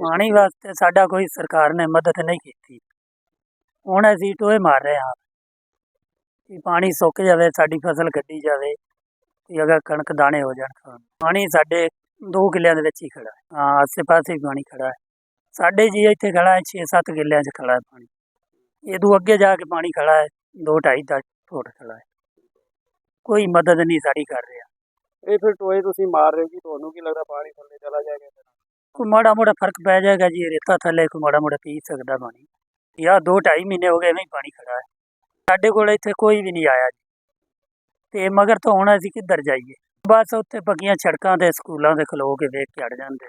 ਪਾਣੀ ਵਾਸਤੇ ਸਾਡਾ ਕੋਈ ਸਰਕਾਰ ਨੇ ਮਦਦ ਨਹੀਂ ਕੀਤੀ। ਹੁਣ ਅਸੀਂ ਟੋਏ ਮਾਰ ਰਹੇ ਹਾਂ ਕਿ ਪਾਣੀ ਸੁੱਕ ਜਾਵੇ, ਸਾਡੀ ਫਸਲ ਕੱਢੀ ਜਾਵੇ ਕਿ ਅਗਰ ਕਣਕ ਦਾਣੇ ਹੋ ਜਾਣ ਖਾਣ। ਪਾਣੀ ਸਾਡੇ ਦੋ ਕਿੱਲਿਆਂ ਦੇ ਵਿੱਚ ਹੀ ਖੜਾ ਹੈ। ਹਾਂ ਆਸੇ ਪਾਸੇ ਪਾਣੀ ਖੜਾ ਹੈ। ਸਾਡੇ ਜੀ ਇੱਥੇ ਖੜਾ ਹੈ 6-7 ਕਿੱਲਿਆਂ 'ਚ ਖੜਾ ਹੈ ਪਾਣੀ। ਇਹ ਤੋਂ ਅੱਗੇ ਜਾ ਕੇ ਪਾਣੀ ਖੜਾ ਹੈ, ਦੋ ਢਾਈ ਦਾ ਫੁੱਟ ਖੜਾ ਹੈ। ਕੋਈ ਮਦਦ ਨਹੀਂ ਸਾਡੀ ਕਰ ਰਿਹਾ। ਇਹ ਫਿਰ ਟੋਏ ਤੁਸੀਂ ਮਾਰ ਰਹੇ ਹੋ ਕਿ ਤੁਹਾਨੂੰ ਕੀ ਲੱਗਦਾ ਪਾਣੀ ਥੱਲੇ ਚਲਾ ਜਾਏਗਾ ਕੋਈ ਮਾੜਾ ਮੋੜਾ ਫ਼ਰਕ ਪੈ ਜਾਏਗਾ ਜੀ, ਰੇਤਾ ਥੱਲੇ ਕੋਈ ਮਾੜਾ ਮੋੜਾ ਪੀ ਸਕਦਾ ਪਾਣੀ। ਯਾ ਦੋ ਢਾਈ ਮਹੀਨੇ ਹੋ ਗਏ ਐਵੇਂ ਹੀ ਪਾਣੀ ਖੜਾ ਹੈ। ਸਾਡੇ ਕੋਲ ਇੱਥੇ ਕੋਈ ਵੀ ਨਹੀਂ ਆਇਆ ਜੀ। ਤੇ ਮਗਰ ਤਾਂ ਹੁਣ ਅਸੀਂ ਕਿੱਧਰ ਜਾਈਏ? ਬਸ ਉੱਥੇ ਪੱਕੀਆਂ ਸੜਕਾਂ ਤੇ, ਸਕੂਲਾਂ ਦੇ ਖਲੋ ਕੇ ਵੇਖ ਕੇ ਅੜ ਜਾਂਦੇ।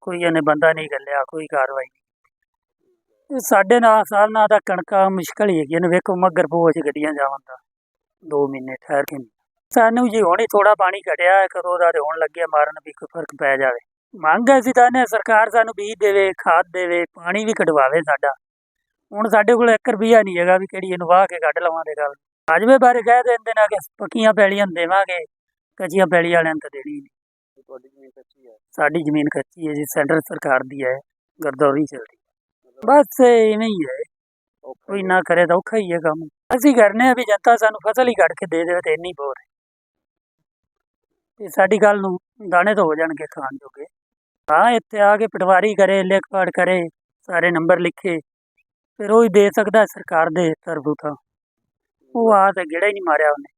ਕੋਈ ਇਹਨੇ ਬੰਦਾ ਨਹੀਂ ਗੱਲਿਆ ਕੋਈ ਕਾਰਵਾਈ ਨਹੀਂ ਸਾਡੇ ਨਾਲ, ਸਾਲ ਨਾਲ ਤਾਂ ਕਣਕਾਂ ਮੁਸ਼ਕਲ ਹੀ ਹੈਗੀ ਇਹਨੂੰ ਵੇਖੋ ਮਗਰ ਪੋਚ ਗੱਡੀਆਂ ਜਾਵਣ ਦਾ। ਦੋ ਮਹੀਨੇ ਠਹਿਰ ਕੇ ਸਾਨੂੰ ਜੀ ਹੁਣ ਹੀ ਥੋੜਾ ਪਾਣੀ ਘਟਿਆ ਹੈ ਕਦੋਂ ਦਾ ਤੇ ਹੁਣ ਲੱਗਿਆ ਮਾਰਨ ਵੀ ਕੋਈ ਫ਼ਰਕ ਪੈ ਜਾਵੇ। ਮੰਗ ਅਸੀਂ ਤਾਂ ਨੇ ਸਰਕਾਰ ਸਾਨੂੰ ਬੀਜ ਦੇਵੇ ਖਾਦ ਦੇਵੇ ਪਾਣੀ ਵੀ ਕਢਵਾਵੇ ਸਾਡਾ। ਹੁਣ ਸਾਡੇ ਕੋਲ 1 ਰੁਪਿਆ ਨਹੀਂ ਹੈਗਾ ਵੀ ਕਿਹੜੀ ਇਹਨੂੰ ਵਾਹ ਕੇ ਕੱਢ ਲਵਾਂਗੇ ਗੱਲ। ਅਜਵੇ ਬਾਰੇ ਕਹਿ ਦਿੰਦੇ ਨੇ ਕਿ ਪੱਕੀਆਂ ਪੈਲੀਆਂ ਦੇਵਾਂਗੇ ਕੱਚੀਆਂ ਪੈਲੀ ਵਾਲਿਆਂ ਨੂੰ ਤਾਂ ਦੇਣੀ ਨਹੀਂ। ਤੁਹਾਡੀ ਜ਼ਮੀਨ ਕੱਚੀ ਹੈ? ਸਾਡੀ ਜ਼ਮੀਨ ਕੱਚੀ ਹੈ ਜੀ ਸੈਂਟਰ ਸਰਕਾਰ ਦੀ ਹੈ ਗਰਦੌਰੀ ਚੱਲਦੀ ਬਸ ਇਵੇਂ ਹੀ ਹੈ। ਕੋਈ ਨਾ ਕਰੇ ਤਾਂ ਔਖਾ ਹੀ ਹੈ ਕੰਮ। ਅਸੀਂ ਕਰਨੇ ਆ ਵੀ ਜਨਤਾ ਸਾਨੂੰ ਫਸਲ ਹੀ ਕੱਢ ਕੇ ਦੇ ਦੇਵੇ ਤੇ ਇੰਨੀ ਹੈ। ਤੇ ਸਾਡੀ ਗੱਲ ਨੂੰ ਦਾਣੇ ਤਾਂ ਹੋ ਜਾਣਗੇ ਖਾਣ ਜੋਗੇ। ਹਾਂ, ਇੱਥੇ ਆ ਕੇ ਪਟਵਾਰੀ ਕਰੇ, ਲਿਖ ਪੜ ਕਰੇ, ਸਾਰੇ ਨੰਬਰ ਲਿਖੇ। ਫਿਰ ਉਹ ਹੀ ਦੇ ਸਕਦਾ ਸਰਕਾਰ ਦੇ ਤਰਫੋਂ ਤਾਂ। ਉਹ ਆ ਤੇ ਗੇੜਾ ਹੀ ਨਹੀਂ ਮਾਰਿਆ ਉਹਨੇ।